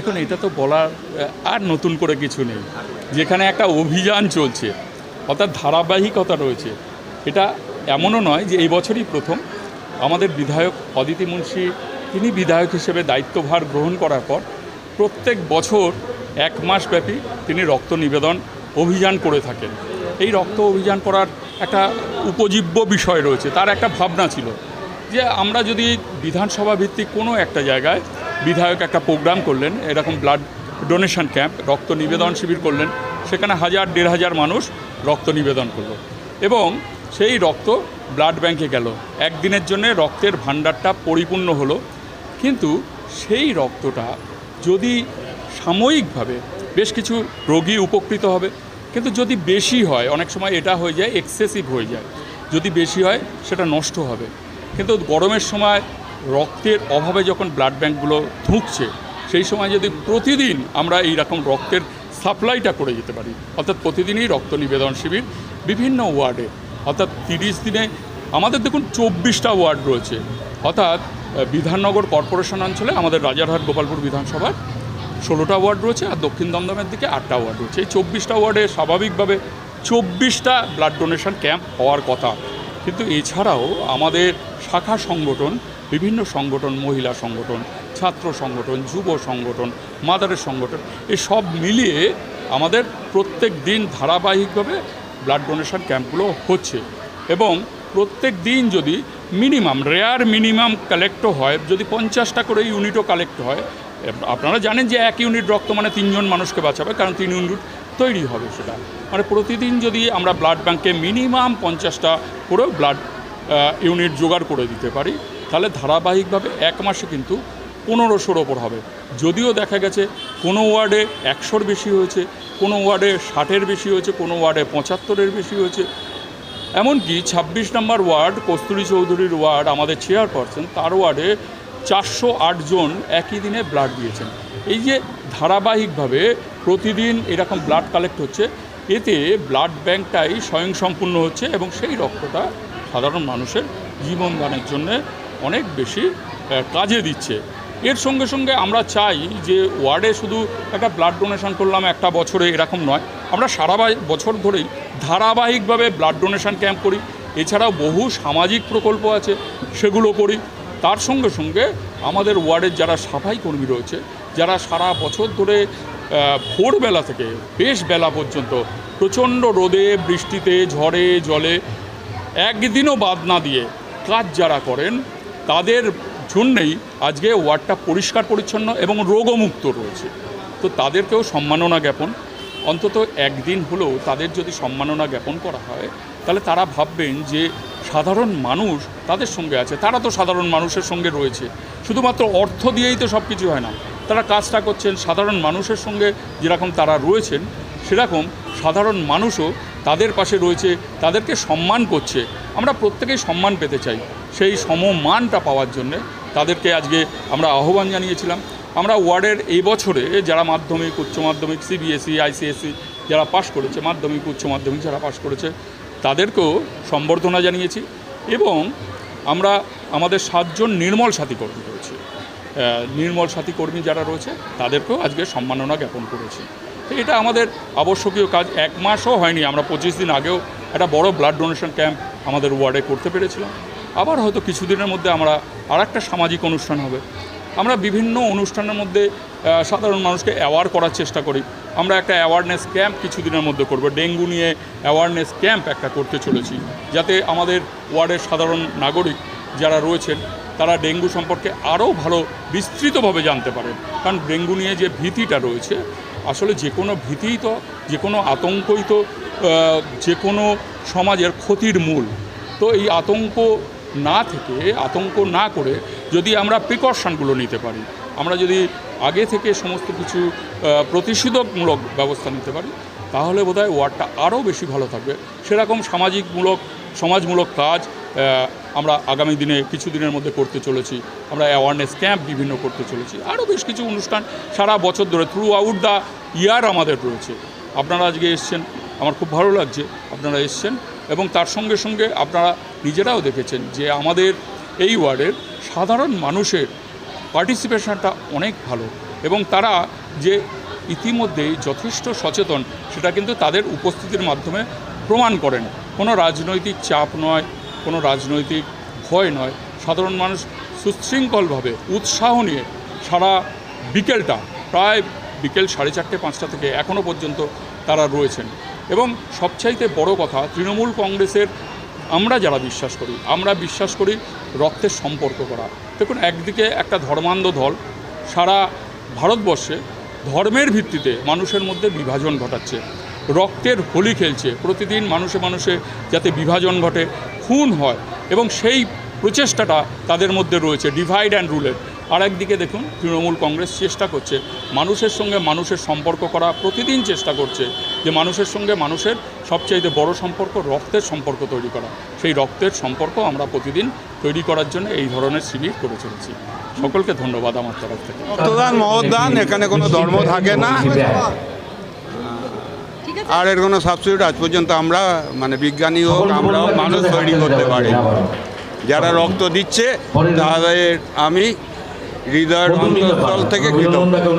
দেখুন, এটা তো বলার আর নতুন করে কিছু নেই। যেখানে একটা অভিযান চলছে, অর্থাৎ ধারাবাহিকতা রয়েছে, এটা এমনও নয় যে এই বছরই প্রথম। আমাদের বিধায়ক অদিতি মুন্সি, তিনি বিধায়ক হিসেবে দায়িত্বভার গ্রহণ করার পর প্রত্যেক বছর এক মাস ব্যাপী তিনি রক্ত নিবেদন অভিযান করে থাকেন। এই রক্ত অভিযান করার একটা উপজীব্য বিষয় রয়েছে, তার একটা ভাবনা ছিল যে আমরা যদি বিধানসভা ভিত্তিক কোনো একটা জায়গায় বিধায়ক একটা প্রোগ্রাম করলেন, এরকম ব্লাড ডোনেশন ক্যাম্প রক্ত নিবেদন শিবির করলেন, সেখানে হাজার, দেড় হাজার মানুষ রক্ত নিবেদন করল। এবং সেই রক্ত ব্লাড ব্যাংকে গেল। একদিনের জন্য রক্তের ভাণ্ডারটা পরিপূর্ণ হলো। কিন্তু সেই রক্তটা যদি সাময়িকভাবে বেশ কিছু রোগী উপকৃত হবে, কিন্তু যদি বেশি হয়, অনেক সময় এটা হয়ে যায় এক্সেসিভ হয়ে যায়। যদি বেশি হয়, সেটা নষ্ট হবে। কিন্তু গরমের সময় রক্তের অভাবে যখন ব্লাড ব্যাঙ্কগুলো ধুঁকছে, সেই সময় যদি প্রতিদিন আমরা এই রকম রক্তের সাপ্লাইটা করে যেতে পারি, অর্থাৎ প্রতিদিনই রক্ত নিবেদন শিবির বিভিন্ন ওয়ার্ডে, অর্থাৎ তিরিশ দিনে, আমাদের দেখুন চব্বিশটা ওয়ার্ড রয়েছে। অর্থাৎ বিধাননগর কর্পোরেশন অঞ্চলে আমাদের রাজারহাট গোপালপুর বিধানসভার ষোলোটা ওয়ার্ড রয়েছে আর দক্ষিণ দমদমের দিকে আটটা ওয়ার্ড রয়েছে। এই চব্বিশটা ওয়ার্ডে স্বাভাবিকভাবে চব্বিশটা ব্লাড ডোনেশন ক্যাম্প হওয়ার কথা। কিন্তু এছাড়াও আমাদের শাখা সংগঠন, বিভিন্ন সংগঠন, মহিলা সংগঠন, ছাত্র সংগঠন, যুব সংগঠন, মাদারের সংগঠন এই সব মিলিয়ে আমাদের প্রত্যেক দিন ধারাবাহিকভাবে ব্লাড ডোনেশন ক্যাম্পগুলো হচ্ছে। এবং প্রত্যেক দিন যদি মিনিমাম রেয়ার মিনিমাম কালেক্টও হয়, যদি পঞ্চাশটা করে ইউনিটও কালেক্ট হয়, আপনারা জানেন যে এক ইউনিট রক্ত মানে তিনজন মানুষকে বাঁচাবে, কারণ তিন ইউনিট তৈরি হবে সেটা। মানে প্রতিদিন যদি আমরা ব্লাড ব্যাঙ্কে মিনিমাম পঞ্চাশটা করেও ব্লাড ইউনিট জোগাড় করে দিতে পারি, তাহলে ধারাবাহিকভাবে এক মাসে কিন্তু পনেরোশোর ওপর হবে। যদিও দেখা গেছে কোনো ওয়ার্ডে একশোর বেশি হয়েছে, কোনো ওয়ার্ডে ষাটের বেশি হয়েছে, কোনো ওয়ার্ডে পঁচাত্তরের বেশি হয়েছে। এমনকি ছাব্বিশ নম্বর ওয়ার্ড, কস্তুরী চৌধুরীর ওয়ার্ড, আমাদের চেয়ারপারসন তার ওয়ার্ডে চারশো আট জন একই দিনে ব্লাড দিয়েছেন। এই যে ধারাবাহিকভাবে প্রতিদিন এরকম ব্লাড কালেক্ট হচ্ছে, এতে ব্লাড ব্যাংকটাই স্বয়ংসম্পূর্ণ হচ্ছে এবং সেই রক্তটা সাধারণ মানুষের জীবনদানের জন্য অনেক বেশি কাজে দিচ্ছে। এর সঙ্গে সঙ্গে আমরা চাই যে ওয়ার্ডে শুধু একটা ব্লাড ডোনেশন করলাম একটা বছরে এরকম নয়, আমরা সারা বছর ধরেই ধারাবাহিকভাবে ব্লাড ডোনেশন ক্যাম্প করি। এছাড়াও বহু সামাজিক প্রকল্প আছে, সেগুলো করি। তার সঙ্গে সঙ্গে আমাদের ওয়ার্ডের যারা সাফাই কর্মী রয়েছে যারা সারা বছর ধরে ভোরবেলা থেকে, বেশ বেলা পর্যন্ত প্রচণ্ড রোদে, বৃষ্টিতে, ঝড়ে, জলে একদিনও বাদ না দিয়ে কাজ যারা করেন, তাদের জন্যেই আজকে ওয়ার্ডটা পরিষ্কার, পরিচ্ছন্ন এবং রোগমুক্ত রয়েছে। তো তাদেরকেও সম্মাননা জ্ঞাপন। অন্তত একদিন হলেও তাদের যদি সম্মাননা জ্ঞাপন করা হয়, তাহলে তারা ভাববেন যে সাধারণ মানুষ তাদের সঙ্গে আছে। তারা তো সাধারণ মানুষের সঙ্গে রয়েছে। শুধুমাত্র অর্থ দিয়েই তো সব কিছু হয় না। তারা কাজটা করছেন সাধারণ মানুষের সঙ্গে যেরকম তারা রয়েছেন সেরকম সাধারণ মানুষও তাদের পাশে রয়েছে তাদেরকে সম্মান করছে। আমরা প্রত্যেকেই সম্মান পেতে চাই। সেই সমমানটা পাওয়ার জন্যে তাদেরকে আজকে আমরা আহ্বান জানিয়েছিলাম। আমরা ওয়ার্ডের এই বছরে যারা মাধ্যমিক উচ্চ মাধ্যমিক সিবিএসই আইসিএসসি যারা পাশ করেছে মাধ্যমিক উচ্চ মাধ্যমিক যারা পাশ করেছে তাদেরকেও সম্বর্ধনা জানিয়েছি এবং আমরা আমাদের সাতজন নির্মল সাথী কর্মী আহ, নির্মল সাথী কর্মী যারা রয়েছে, তাদেরকেও আজকে সম্মাননা জ্ঞাপন করেছি। এটা আমাদের আবশ্যকীয় কাজ, এক মাসও হয়নি, আমরা পঁচিশ দিন আগেও একটা বড় ব্লাড ডোনেশন ক্যাম্প আমাদের ওয়ার্ডে করতে পেরেছিলাম। আবার হয়তো কিছুদিনের মধ্যে আমরা আর একটা সামাজিক অনুষ্ঠান হবে। আমরা বিভিন্ন অনুষ্ঠানের মধ্যে সাধারণ মানুষকে অ্যাওয়ার করার চেষ্টা করি। আমরা একটা অ্যাওয়ারনেস ক্যাম্প কিছুদিনের মধ্যে করব। ডেঙ্গু নিয়ে অ্যাওয়ারনেস ক্যাম্প একটা করতে চলেছি। যাতে আমাদের ওয়ার্ডের সাধারণ নাগরিক যারা রয়েছেন তারা ডেঙ্গু সম্পর্কে আরও ভালো বিস্তৃতভাবে জানতে পারেন। কারণ ডেঙ্গু নিয়ে যে ভীতিটা রয়েছে, আসলে যে কোনো ভীতিই তো, যে কোনো আতঙ্কই তো যে কোনো সমাজের ক্ষতির মূল। তো এই আতঙ্ক না থেকে, আতঙ্ক না করে যদি আমরা প্রিকশনগুলো নিতে পারি, আমরা যদি আগে থেকে সমস্ত কিছু প্রতিষেধকমূলক ব্যবস্থা নিতে পারি, তাহলে বোধহয় ওয়ার্ডটা আরও বেশি ভালো থাকবে। সেরকম সামাজিকমূলক, সমাজমূলক কাজ আমরা আগামী দিনে কিছু দিনের মধ্যে করতে চলেছি। আমরা অ্যাওয়ারনেস ক্যাম্প বিভিন্ন করতে চলেছি। আরও বেশ কিছু অনুষ্ঠান সারা বছর ধরে থ্রু আউট দ্য ইয়ার আমাদের রয়েছে। আপনারা আজকে এসছেন, আমার খুব ভালো লাগছে, আপনারা এসছেন এবং তার সঙ্গে সঙ্গে আপনারা নিজেরাও দেখেছেন যে আমাদের এই ওয়ার্ডের সাধারণ মানুষের পার্টিসিপেশনটা অনেক ভালো এবং তারা যে ইতিমধ্যেই যথেষ্ট সচেতন, সেটা কিন্তু তাদের উপস্থিতির মাধ্যমে প্রমাণ করেন। কোনো রাজনৈতিক চাপ নয় কোনো রাজনৈতিক ভয় নয়। সাধারণ মানুষ সুশৃঙ্খলভাবে উৎসাহ নিয়ে সারা বিকেলটা, প্রায় বিকেল সাড়ে চারটে, পাঁচটা থেকে এখনও পর্যন্ত তারা রয়েছেন। এবং সবচাইতে বড় কথা, তৃণমূল কংগ্রেসের আমরা যারা বিশ্বাস করি, আমরা বিশ্বাস করি রক্তের সম্পর্ক করা। দেখুন, একদিকে একটা ধর্মান্ধ দল সারা ভারতবর্ষে ধর্মের ভিত্তিতে মানুষের মধ্যে বিভাজন ঘটাচ্ছে। রক্তের হোলি খেলছে। প্রতিদিন মানুষে মানুষে যাতে বিভাজন ঘটে, খুন হয় এবং সেই প্রচেষ্টাটা তাদের মধ্যে রয়েছে ডিভাইড অ্যান্ড রুলের আর একদিকে দেখুন, তৃণমূল কংগ্রেস চেষ্টা করছে মানুষের সঙ্গে মানুষের সম্পর্ক করা, প্রতিদিন চেষ্টা করছে যে মানুষের সঙ্গে মানুষের সবচাইতে বড় সম্পর্ক রক্তের সম্পর্ক তৈরি করা। সেই রক্তের সম্পর্ক আমরা প্রতিদিন তৈরি করার জন্য এই ধরনের শিবির করে চলেছি। সকলকে ধন্যবাদ আমার তরফ থেকে। রক্তদান, মহদান, এখানে কোনো ধর্ম থাকে না। আর এর কোনো সাবস্টিটিউট আজ পর্যন্ত আমরা মানে বিজ্ঞানী হোক আমরাও মানুষ তৈরি করতে পারি। যারা রক্ত দিচ্ছে তাদের আমি হৃদয়ের অন্তঃস্থল থেকে কৃতজ্ঞ।